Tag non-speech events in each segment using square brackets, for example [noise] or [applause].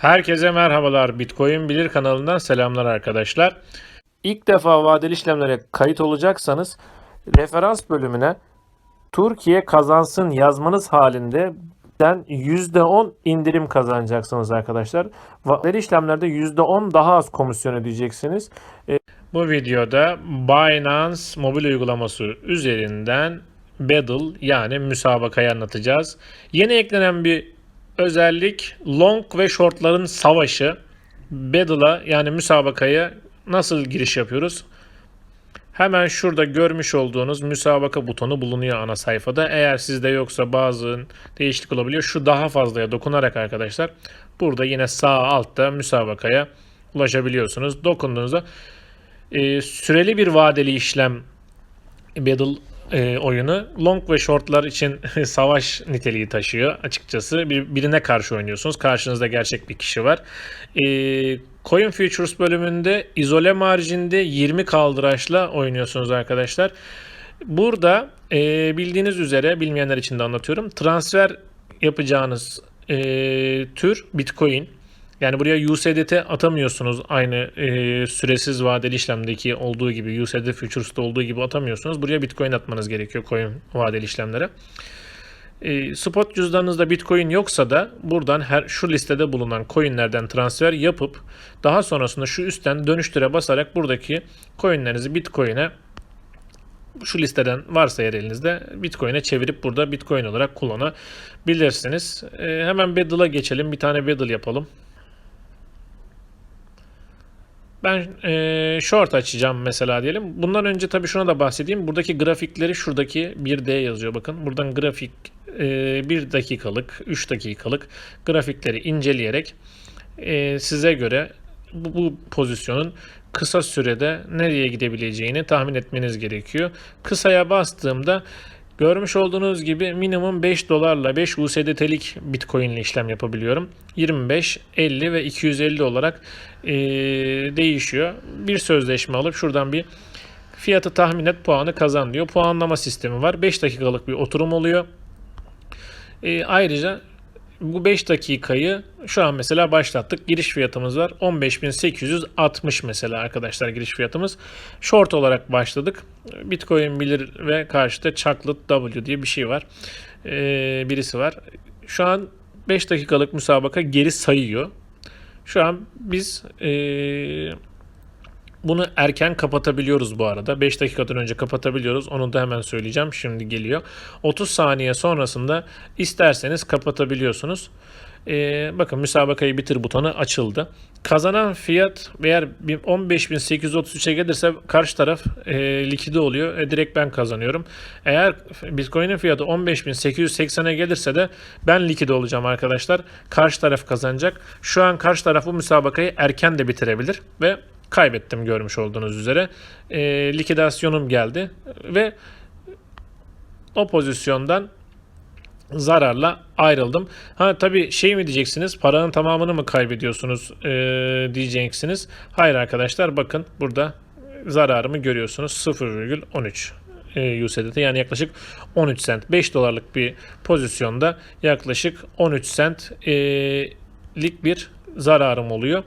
Herkese merhabalar. Bitcoin Bilir kanalından selamlar arkadaşlar. İlk defa vadeli işlemlere kayıt olacaksanız referans bölümüne Türkiye kazansın yazmanız halinde den %10 indirim kazanacaksınız arkadaşlar. Vadeli işlemlerde %10 daha az komisyon ödeyeceksiniz. E, Bu videoda Binance mobil uygulaması üzerinden Battle yani müsabakayı anlatacağız. Yeni eklenen bir özellik long ve shortların savaşı. Battle'a yani müsabakaya nasıl giriş yapıyoruz? Hemen şurada görmüş olduğunuz müsabaka butonu bulunuyor ana sayfada. Eğer sizde yoksa bazı değişiklik olabiliyor. Şu daha fazlaya dokunarak arkadaşlar burada yine sağ altta müsabakaya ulaşabiliyorsunuz. Dokunduğunuzda e, süreli bir vadeli işlem Battle e, oyunu long ve shortlar için [laughs] savaş niteliği taşıyor açıkçası. Bir, birine karşı oynuyorsunuz. Karşınızda gerçek bir kişi var. E, Coin Futures bölümünde izole marjinde 20 kaldıraçla oynuyorsunuz arkadaşlar. Burada e, bildiğiniz üzere bilmeyenler için de anlatıyorum. Transfer yapacağınız e, tür Bitcoin. Yani buraya USDT atamıyorsunuz aynı e, süresiz vadeli işlemdeki olduğu gibi USD Futures'ta olduğu gibi atamıyorsunuz. Buraya Bitcoin atmanız gerekiyor coin vadeli işlemlere. E, spot cüzdanınızda Bitcoin yoksa da buradan her şu listede bulunan coinlerden transfer yapıp daha sonrasında şu üstten dönüştüre basarak buradaki coinlerinizi Bitcoin'e şu listeden varsa eğer elinizde Bitcoin'e çevirip burada Bitcoin olarak kullanabilirsiniz. E, hemen Battle'a geçelim. Bir tane Battle yapalım. Ben e, short açacağım mesela diyelim. Bundan önce tabii şuna da bahsedeyim. Buradaki grafikleri şuradaki 1D yazıyor bakın. Buradan grafik e, 1 dakikalık, 3 dakikalık grafikleri inceleyerek e, size göre bu, bu pozisyonun kısa sürede nereye gidebileceğini tahmin etmeniz gerekiyor. Kısaya bastığımda Görmüş olduğunuz gibi minimum 5 dolarla 5 USDT'lik Bitcoin ile işlem yapabiliyorum. 25, 50 ve 250 olarak e, değişiyor. Bir sözleşme alıp şuradan bir fiyatı tahmin et puanı kazan diyor. Puanlama sistemi var. 5 dakikalık bir oturum oluyor. E, ayrıca bu 5 dakikayı şu an mesela başlattık. Giriş fiyatımız var. 15.860 mesela arkadaşlar giriş fiyatımız. Short olarak başladık. Bitcoin bilir ve karşıda Chocolate W diye bir şey var. Ee, birisi var. Şu an 5 dakikalık müsabaka geri sayıyor. Şu an biz ee, bunu erken kapatabiliyoruz bu arada. 5 dakikadan önce kapatabiliyoruz. Onu da hemen söyleyeceğim. Şimdi geliyor. 30 saniye sonrasında isterseniz kapatabiliyorsunuz. Ee, bakın müsabakayı bitir butonu açıldı. Kazanan fiyat eğer 15.833'e gelirse karşı taraf e, likide oluyor. E, direkt ben kazanıyorum. Eğer Bitcoin'in fiyatı 15.880'e gelirse de ben likide olacağım arkadaşlar. Karşı taraf kazanacak. Şu an karşı taraf bu müsabakayı erken de bitirebilir ve kaybettim görmüş olduğunuz üzere. E, likidasyonum geldi ve o pozisyondan zararla ayrıldım. Ha tabii şey mi diyeceksiniz paranın tamamını mı kaybediyorsunuz e, diyeceksiniz. Hayır arkadaşlar bakın burada zararımı görüyorsunuz 0,13 e, USDT yani yaklaşık 13 cent 5 dolarlık bir pozisyonda yaklaşık 13 cent e, bir zararım oluyor.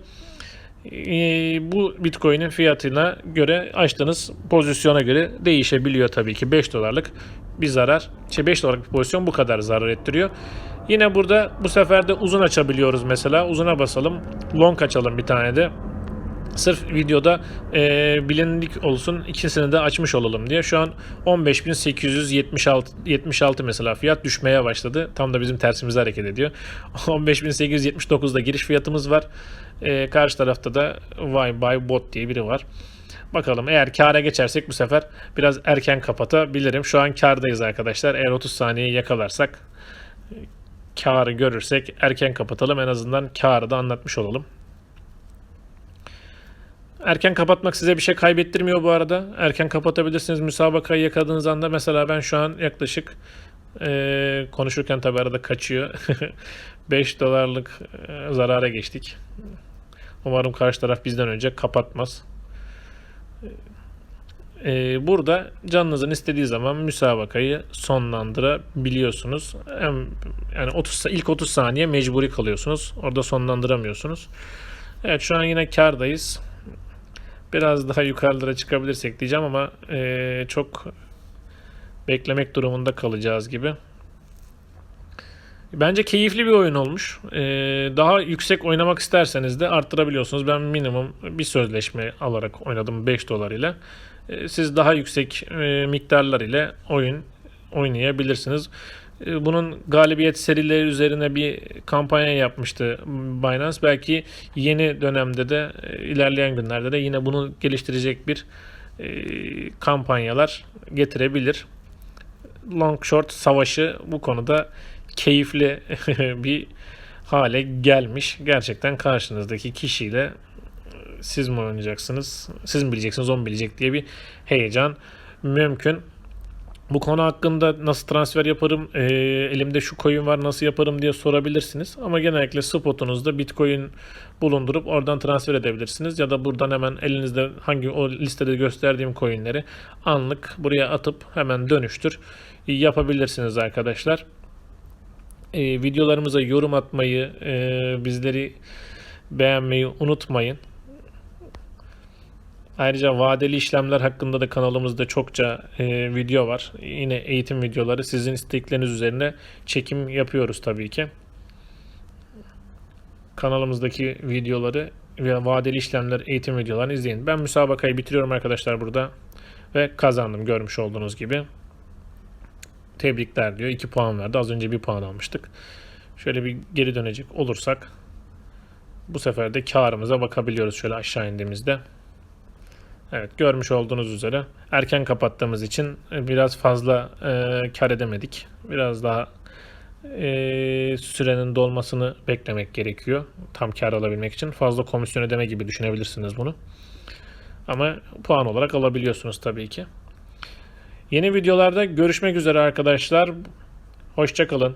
Ee, bu Bitcoin'in fiyatına göre açtığınız pozisyona göre değişebiliyor tabii ki 5 dolarlık bir zarar. Şey 5 dolarlık bir pozisyon bu kadar zarar ettiriyor. Yine burada bu sefer de uzun açabiliyoruz mesela. Uzuna basalım. Long açalım bir tane de. Sırf videoda e, bilinlik olsun ikisini de açmış olalım diye. Şu an 15.876 76 mesela fiyat düşmeye başladı. Tam da bizim tersimize hareket ediyor. [laughs] 15.879'da giriş fiyatımız var. E, karşı tarafta da Why Buy Bot diye biri var. Bakalım eğer kâra geçersek bu sefer biraz erken kapatabilirim. Şu an kârdayız arkadaşlar. Eğer 30 saniye yakalarsak karı görürsek erken kapatalım. En azından karı da anlatmış olalım. Erken kapatmak size bir şey kaybettirmiyor bu arada. Erken kapatabilirsiniz müsabakayı yakaladığınız anda. Mesela ben şu an yaklaşık e, konuşurken tabi arada kaçıyor. [laughs] 5 dolarlık e, zarara geçtik. Umarım karşı taraf bizden önce kapatmaz. e, burada canınızın istediği zaman müsabakayı sonlandırabiliyorsunuz. Yani 30 sa- ilk 30 saniye mecburi kalıyorsunuz. Orada sonlandıramıyorsunuz. Evet şu an yine kardayız. Biraz daha yukarılara çıkabilirsek diyeceğim ama e, çok beklemek durumunda kalacağız gibi. Bence keyifli bir oyun olmuş. Ee, daha yüksek oynamak isterseniz de arttırabiliyorsunuz. Ben minimum bir sözleşme alarak oynadım 5 dolar ile. Ee, siz daha yüksek e, miktarlar ile oyun oynayabilirsiniz. Ee, Bunun galibiyet serileri üzerine bir kampanya yapmıştı Binance. Belki yeni dönemde de e, ilerleyen günlerde de yine bunu geliştirecek bir e, kampanyalar getirebilir. Long short savaşı bu konuda keyifli [laughs] bir hale gelmiş. Gerçekten karşınızdaki kişiyle e, siz mi oynayacaksınız, siz mi bileceksiniz, o mu bilecek diye bir heyecan mümkün. Bu konu hakkında nasıl transfer yaparım, e, elimde şu coin var nasıl yaparım diye sorabilirsiniz. Ama genellikle spotunuzda bitcoin bulundurup oradan transfer edebilirsiniz. Ya da buradan hemen elinizde hangi o listede gösterdiğim coinleri anlık buraya atıp hemen dönüştür yapabilirsiniz arkadaşlar. E, videolarımıza yorum atmayı, e, bizleri beğenmeyi unutmayın. Ayrıca vadeli işlemler hakkında da kanalımızda çokça e, video var. Yine eğitim videoları sizin istekleriniz üzerine çekim yapıyoruz tabii ki. Kanalımızdaki videoları ve vadeli işlemler eğitim videolarını izleyin. Ben müsabakayı bitiriyorum arkadaşlar burada ve kazandım görmüş olduğunuz gibi. Tebrikler diyor. 2 puan verdi. Az önce 1 puan almıştık. Şöyle bir geri dönecek olursak bu sefer de karımıza bakabiliyoruz şöyle aşağı indiğimizde. Evet görmüş olduğunuz üzere erken kapattığımız için biraz fazla e, kar edemedik. Biraz daha e, sürenin dolmasını beklemek gerekiyor. Tam kar alabilmek için. Fazla komisyon ödeme gibi düşünebilirsiniz bunu. Ama puan olarak alabiliyorsunuz tabii ki. Yeni videolarda görüşmek üzere arkadaşlar. Hoşçakalın.